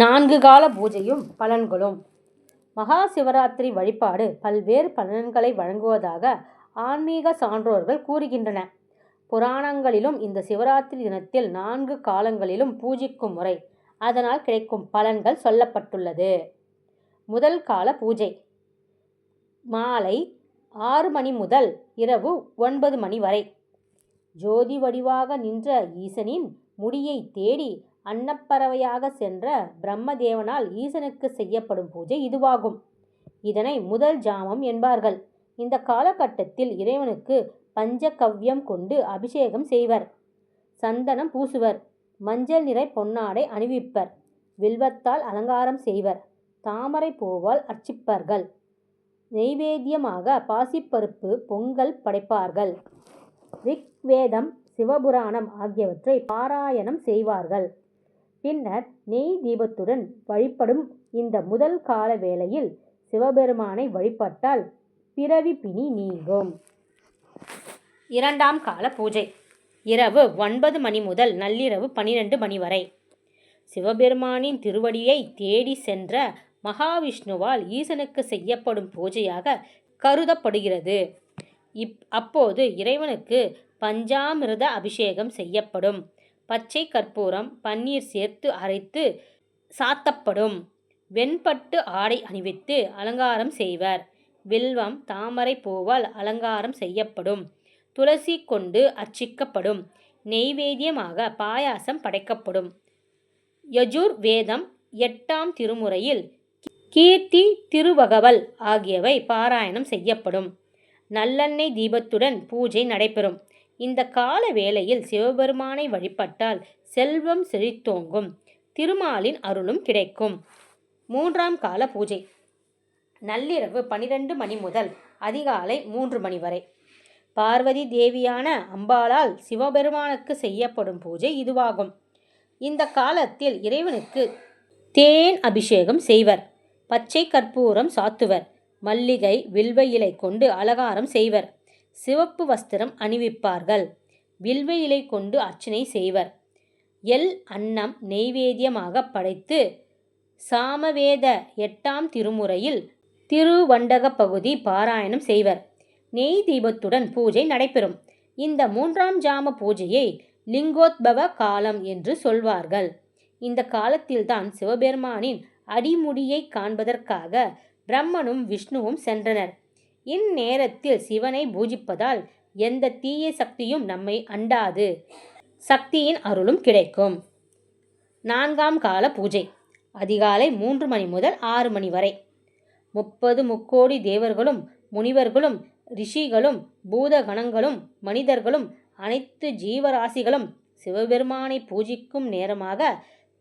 நான்கு கால பூஜையும் பலன்களும். மகா சிவராத்திரி வழிபாடு பல்வேறு பலன்களை வழங்குவதாக ஆன்மீக சான்றோர்கள் கூறுகின்றன. புராணங்களிலும் இந்த சிவராத்திரி தினத்தில் நான்கு காலங்களிலும் பூஜிக்கும் முறை அதனால் கிடைக்கும் பலன்கள் சொல்லப்பட்டுள்ளது. முதல் கால பூஜை. மாலை ஆறு மணி முதல் இரவு ஒன்பது மணி வரை. ஜோதி வடிவாக நின்ற ஈசனின் முடியை தேடி அன்னப்பறவையாக சென்ற பிரம்மதேவனால் ஈசனுக்கு செய்யப்படும் பூஜை இதுவாகும். இதனை முதல் ஜாமம் என்பார்கள். இந்த காலகட்டத்தில் இறைவனுக்கு பஞ்சகவ்யம் கொண்டு அபிஷேகம் செய்வர். சந்தனம் பூசுவர். மஞ்சள் நிறை பொன்னாடை அணிவிப்பர். வில்வத்தால் அலங்காரம் செய்வர். தாமரை பூவால் அர்ச்சிப்பர்கள். நெய்வேத்தியமாக பாசிப்பருப்பு பொங்கல் படைப்பார்கள். ரிக்வேதம் சிவபுராணம் ஆகியவற்றை பாராயணம் செய்வார்கள். பின்னர் நெய் தீபத்துடன் வழிபடும் இந்த முதல் கால வேளையில் சிவபெருமானை வழிபட்டால் பிறவி பிணி நீங்கும். இரண்டாம் கால பூஜை. இரவு ஒன்பது மணி முதல் நள்ளிரவு பனிரெண்டு மணி வரை. சிவபெருமானின் திருவடியை தேடி சென்ற மகாவிஷ்ணுவால் ஈசனுக்கு செய்யப்படும் பூஜையாக கருதப்படுகிறது. இப் அப்போது இறைவனுக்கு பஞ்சாமிரத அபிஷேகம் செய்யப்படும். பச்சை கற்பூரம் பன்னீர் சேர்த்து அரைத்து சாத்தப்படும். வெண்பட்டு ஆடை அணிவித்து அலங்காரம் செய்வர். வில்வம் தாமரை பூவால் அலங்காரம் செய்யப்படும். துளசி கொண்டு அர்ச்சிக்கப்படும். நெய்வேத்தியமாக பாயாசம் படைக்கப்படும். யஜூர் வேதம் எட்டாம் திருமுறையில் கீர்த்தி திருவகவல் ஆகியவை பாராயணம் செய்யப்படும். நல்லெண்ணெய் தீபத்துடன் பூஜை நடைபெறும். இந்த கால வேளையில் சிவபெருமானை வழிபட்டால் செல்வம் செழித்தோங்கும். திருமாலின் அருளும் கிடைக்கும். மூன்றாம் கால பூஜை. நள்ளிரவு பனிரெண்டு மணி முதல் அதிகாலை மூன்று மணி வரை. பார்வதி தேவியான அம்பாளால் சிவபெருமானுக்கு செய்யப்படும் பூஜை இதுவாகும். இந்த காலத்தில் இறைவனுக்கு தேன் அபிஷேகம் செய்வர். பச்சை கற்பூரம் சாத்துவர். மல்லிகை வில்வ இலை கொண்டு அலங்காரம் செய்வர். சிவப்பு வஸ்திரம் அணிவிப்பார்கள். வில்வ இலை கொண்டு அர்ச்சனை செய்வர். எல் அன்னம் நெய்வேத்தியமாக படைத்து சாமவேத எட்டாம் திருமுறையில் திருவண்டக பகுதி பாராயணம் செய்வர். நெய் தீபத்துடன் பூஜை நடைபெறும். இந்த மூன்றாம் ஜாம பூஜையை லிங்கோத்பவ காலம் என்று சொல்வார்கள். இந்த காலத்தில்தான் சிவபெருமானின் அடிமுடியை காண்பதற்காக பிரம்மனும் விஷ்ணுவும் சென்றனர். இந்நேரத்தில் சிவனை பூஜிப்பதால் எந்த தீய சக்தியும் நம்மை அண்டாது. சக்தியின் அருளும் கிடைக்கும். நான்காம் கால பூஜை. அதிகாலை மூன்று மணி முதல் ஆறு மணி வரை. முப்பது முக்கோடி தேவர்களும் முனிவர்களும் ரிஷிகளும் பூதகணங்களும் மனிதர்களும் அனைத்து ஜீவராசிகளும் சிவபெருமானை பூஜிக்கும் நேரமாக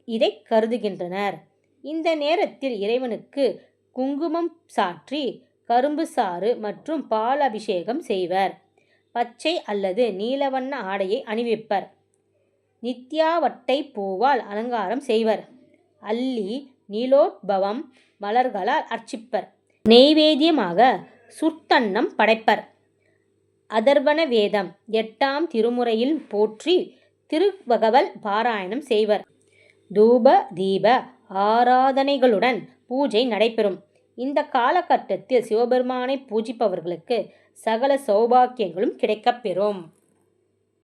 இதை கருதுகின்றனர். இந்த நேரத்தில் இறைவனுக்கு குங்குமம் சாற்றி கரும்பு சாறு மற்றும் பால் அபிஷேகம் செய்வர். பச்சை அல்லது நீலவண்ண ஆடையை அணிவிப்பர். நித்யாவட்டை பூவால் அலங்காரம் செய்வர். அல்லி நீலோத்பவம் மலர்களால் அர்ச்சிப்பர். நெய்வேத்தியமாக சுர்த்தன்னம் படைப்பர். அதர்வண வேதம் எட்டாம் திருமுறையில் போற்றி திருவகவல் பாராயணம் செய்வர். தூப தீப ஆராதனைகளுடன் பூஜை நடைபெறும். இந்த காலகட்டத்தில் சிவபெருமானை பூஜிப்பவர்களுக்கு சகல சௌபாக்கியங்களும் கிடைக்கப்பெறும்